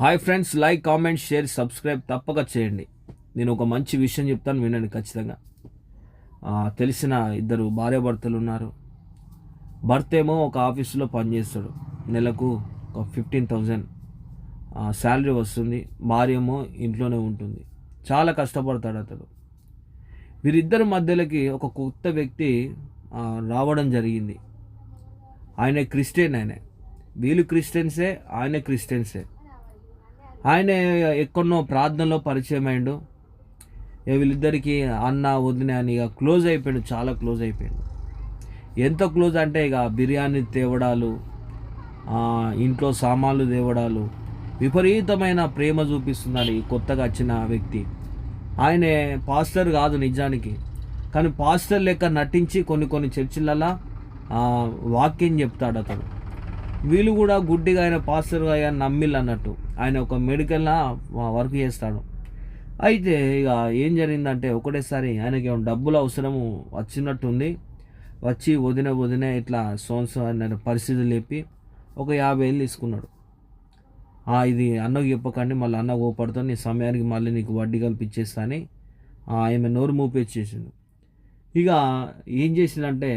Hi friends like comment share subscribe తప్పక చేయండి. నేను ఒక మంచి విషయం చెప్తాను వినండి ఖచ్చితంగా. తెలిసిన ఇద్దరు భార్యాభర్తలు ఉన్నారు. భర్త ఏమో ఒక ఆఫీసులో పనిచేస్తాడు. నెలకు ఒక ఫిఫ్టీన్ థౌజండ్ శాలరీ వస్తుంది. భార్య ఏమో ఇంట్లోనే ఉంటుంది. చాలా కష్టపడతాడు అతడు. వీరిద్దరి మధ్యలోకి ఒక కొత్త వ్యక్తి రావడం జరిగింది. ఆయన క్రిస్టియన్ ఆయన. వీళ్ళు క్రిస్టియన్సే ఆయన క్రిస్టియన్సే. ఆయన ఎక్కడో ప్రార్థనలో పరిచయం అయిండు వీళ్ళిద్దరికీ వీళ్ళిద్దరికి అన్న వదిన అని ఇక క్లోజ్ అయిపోయాడు చాలా క్లోజ్ అయిపోయాడు. ఎంత క్లోజ్ అంటే ఇక బిర్యానీ తేవడాలు ఇంట్లో సామాన్లు తేవడాలు విపరీతమైన ప్రేమ చూపిస్తున్నారు కొత్తగా వచ్చిన వ్యక్తి. ఆయనే పాస్టర్ కాదు నిజానికి కానీ పాస్టర్ లెక్క నటించి కొన్ని కొన్ని చర్చిలలో వాక్యం చెప్తాడు అతను. వీళ్ళు కూడా గుడ్డిగా ఆయన పాస్టర్ ఆయన నమ్మిల్ అన్నట్టు ఆయన ఒక మెడికల్లా వర్క్ చేస్తాడు. అయితే ఇక ఏం జరిగిందంటే ఒకటేసారి ఆయనకి డబ్బులు అవసరము వచ్చినట్టుంది. వచ్చి వదిన వదిన ఇట్లా సోన్సో అనే పరిస్థితులు చెప్పి ఒక యాభై వేలు తీసుకున్నాడు. ఇది అన్నకు చెప్పకండి మళ్ళీ అన్న ఓపడుతో నీ సమయానికి మళ్ళీ నీకు వడ్డీ కల్పించేస్తాని ఆమె నోరు మూపేసేసిండు ఇక ఏం చేసిందంటే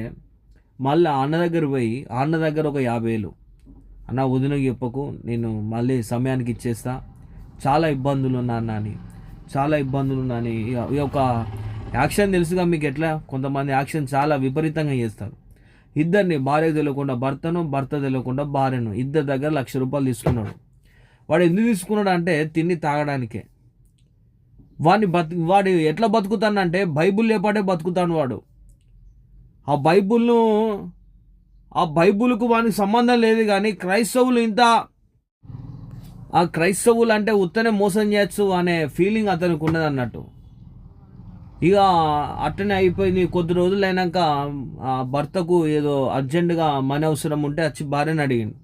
మళ్ళీ అన్న దగ్గర పోయి అన్న దగ్గర ఒక యాభై వేలు అన్న వదినకు చెప్పకు. నేను మళ్ళీ సమయానికి ఇచ్చేస్తా. చాలా ఇబ్బందులు ఉన్నా అన్న అని చాలా ఇబ్బందులు ఉన్నా అని ఇక ఇక యాక్షన్ తెలుసుగా మీకు ఎట్లా? కొంతమంది యాక్షన్ చాలా విపరీతంగా చేస్తారు. ఇద్దరిని భార్య తెలియకుండా భర్తను భర్త తెలియకుండా భార్యను. ఇద్దరి దగ్గర లక్ష రూపాయలు తీసుకున్నాడు. వాడు ఎందుకు తీసుకున్నాడు అంటే తిండి తాగడానికే. వాడిని బతు వాడు ఎట్లా బతుకుతానంటే బైబుల్ లేపాటే బతుకుతాడు వాడు. ఆ బైబుల్ను ఆ బైబుల్కు వానికి సంబంధం లేదు కానీ క్రైస్తవులు ఇంత ఆ క్రైస్తవులు అంటే ఉత్తనే మోసం చేయొచ్చు అనే ఫీలింగ్ అతనికి ఉన్నది అన్నట్టు. ఇక అట్టనే అయిపోయింది. కొద్ది రోజులు అయినాక ఆ భర్తకు ఏదో అర్జెంటుగా మనీ అవసరం ఉంటే వచ్చి భార్యని అడిగింది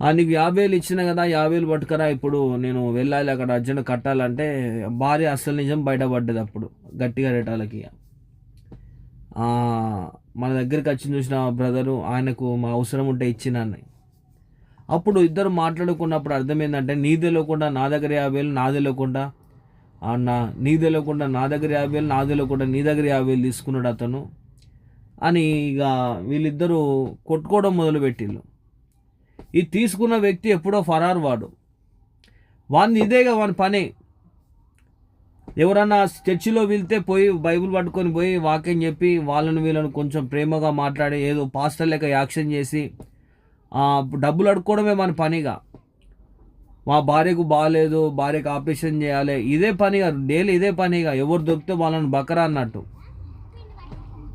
"ఆ, నీకు యాభై వేలు ఇచ్చిన కదా యాభై వేలు పట్టుకరా ఇప్పుడు నేను వెళ్ళాలి అక్కడ అర్జెంట్ కట్టాలంటే భార్య అసలు నిజం బయటపడ్డది అప్పుడు గట్టిగా రేటాలకి. మన దగ్గరికి వచ్చి చూసిన బ్రదరు ఆయనకు మా అవసరం ఉంటే ఇచ్చినాన్ని అప్పుడు ఇద్దరు మాట్లాడుకున్నప్పుడు అర్థమైందంటే నీ తెలియకుండా నా దగ్గర యాభై వేలు నా తెలియకుండా అన్న నీ తెలియకుండా నా దగ్గర యాభై వేలు నా తెలియకుండా నీ దగ్గర యాభై వేలు తీసుకున్నాడు అతను అని ఇక వీళ్ళిద్దరూ కొట్టుకోవడం మొదలుపెట్టిళ్ళు. ఈ తీసుకున్న వ్యక్తి ఎప్పుడో ఫరారు వాడు. వాడిని ఇదేగా వాని పని ఎవరన్నా చర్చిలో వెళ్తే పోయి బైబిల్ పట్టుకొని పోయి వాక్యం చెప్పి వాళ్ళని వీళ్ళను కొంచెం ప్రేమగా మాట్లాడి ఏదో పాస్టర్ లెక్క యాక్షన్ చేసి డబ్బులు అడుక్కోవడమే మన పనిగా. మా భార్యకు బాగాలేదు భార్యకు ఆపరేషన్ చేయాలి ఇదే పనిగా డైలీ ఇదే పనిగా. ఎవరు దొరికితే వాళ్ళని బకరా అన్నట్టు.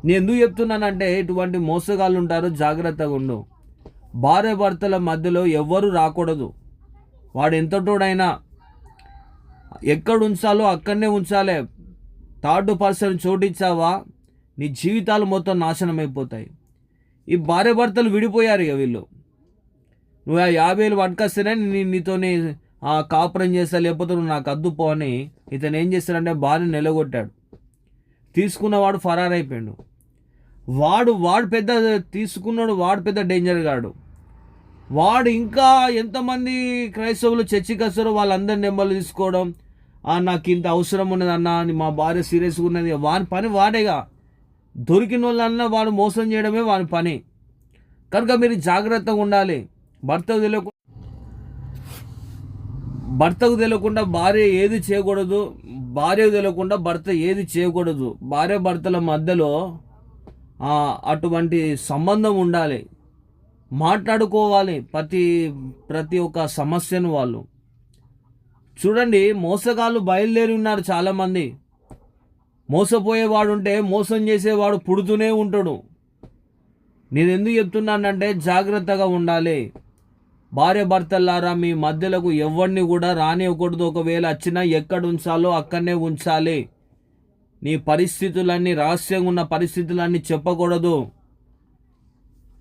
నేను ఎందుకు చెప్తున్నానంటే ఇటువంటి మోసగాళ్ళు ఉంటారు జాగ్రత్తగా ఉండు. భార్య భర్తల మధ్యలో ఎవ్వరూ రాకూడదు. వాడు ఎంతటోడైనా ఎక్కడ ఉంచాలో అక్కడనే ఉంచాలే. థర్డ్ పర్సన్ చోటిచ్చావా? నీ జీవితాలు మొత్తం నాశనం అయిపోతాయి ఈ భార్య భర్తలు విడిపోయారు ఇక వీళ్ళు. నువ్వు ఆ యాభై వేలు పట్టుకొస్తేనే నేను నీతోని ఆ కాపురం చేస్తా లేకపోతే నువ్వు నాకు అద్దుపో అని ఇతను ఏం చేస్తాడంటే భార్య నిలగొట్టాడు. తీసుకున్నవాడు ఫరారైపోయాడు. వాడు వాడు పెద్ద తీసుకున్నాడు వాడు పెద్ద డేంజర్ గాడు. వాడు ఇంకా ఎంతమంది క్రైస్తవులు చర్చికి వస్తారో వాళ్ళందరి నెంబర్లు తీసుకోవడం నాకు ఇంత అవసరం ఉన్నది అన్న అని మా భార్య సీరియస్గా ఉన్నది వాని పని వాడేగా. దొరికిన వాళ్ళన్నా వాడు మోసం చేయడమే వాని పని. కనుక మీరు జాగ్రత్తగా ఉండాలి. భర్తకు తెలియకుండా భర్తకు తెలియకుండా భార్య ఏది చేయకూడదు భార్యకు తెలియకుండా భర్త ఏది చేయకూడదు. భార్య భర్తల మధ్యలో అటువంటి సంబంధం ఉండాలి. మాట్లాడుకోవాలి ప్రతి ప్రతి ఒక్క సమస్యను వాళ్ళు. చూడండి మోసగాళ్ళు బయలుదేరి ఉన్నారు చాలామంది. మోసపోయేవాడు ఉంటే మోసం చేసేవాడు పుడుతూనే ఉంటాడు. నేను ఎందుకు చెప్తున్నానంటే జాగ్రత్తగా ఉండాలి. భార్య భర్తలారా మీ మధ్యలకు ఎవరిని కూడా రానివ్వకూడదు. ఒకవేళ వచ్చినా ఎక్కడ ఉంచాలో అక్కడనే ఉంచాలి. నీ పరిస్థితులన్నీ రహస్యంగా ఉన్న పరిస్థితులన్నీ చెప్పకూడదు.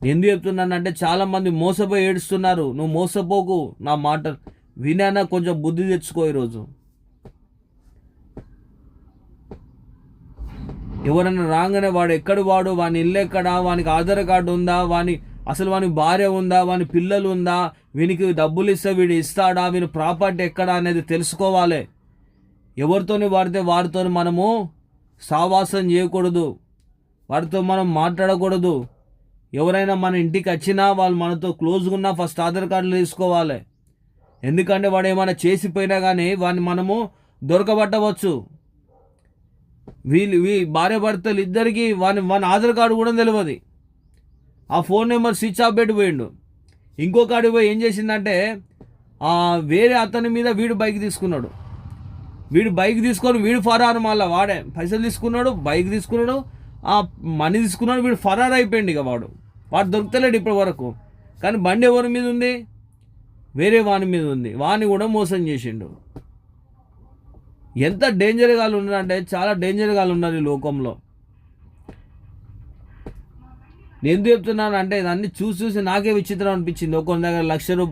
ఎందుకు చెప్తున్నానంటే చాలామంది మోసపోయి ఏడుస్తున్నారు. నువ్వు మోసపోకు నా మాట వినైనా కొంచెం బుద్ధి తెచ్చుకో ఈరోజు. ఎవరైనా రాగానే వాడు ఎక్కడ వాడు? వాని ఇల్లు ఎక్కడా? వానికి ఆధార్ కార్డు ఉందా? వాని అసలు వాని భార్య ఉందా? వాని పిల్లలు ఉందా? వీనికి డబ్బులు ఇస్తే వీడు ఇస్తాడా? వీని ప్రాపర్టీ ఎక్కడా అనేది తెలుసుకోవాలి. ఎవరితోని వాడితే వారితో మనము సావాసం చేయకూడదు. వారితో మనం మాట్లాడకూడదు. ఎవరైనా మన ఇంటికి వచ్చినా వాళ్ళు మనతో క్లోజ్గా ఉన్నా ఫస్ట్ ఆధార్ కార్డులు తీసుకోవాలి ఎందుకంటే వాడు ఏమైనా చేసిపోయినా కానీ వాడిని మనము దొరకబట్టవచ్చు. వీళ్ళు వీ భార్య భర్తలు ఇద్దరికి వాని వాని ఆధార్ కార్డు కూడా తెలియదు ఆ ఫోన్ నెంబర్ స్విచ్ ఆఫ్ పెట్టిపోయిండు ఇంకో పోయి ఏం చేసిందంటే వేరే అతని మీద వీడు బైక్ తీసుకున్నాడు. వీడు బైక్ తీసుకొని వీడు ఫరారు మళ్ళీ వాడే. పైసలు తీసుకున్నాడు బైక్ తీసుకున్నాడు ఆ మనీ తీసుకున్నాడు వీడు ఫరార్ అయిపోయింది ఇక వాడు. వాడు దొరుకుతలేడు ఇప్పటి వరకు. కానీ బండి ఎవరి మీద ఉంది? వేరే వాని మీద ఉంది. వాని కూడా మోసం చేసిండు. ఎంత డేంజర్గా ఉన్నారంటే చాలా డేంజర్గా ఉన్నారు ఈ లోకంలో. నేను ఎందుకు చెప్తున్నాను అంటే ఇదన్నీ చూసి చూసి నాకే విచిత్రం అనిపించింది. ఒక్కొక్క దగ్గర లక్ష రూపాయలు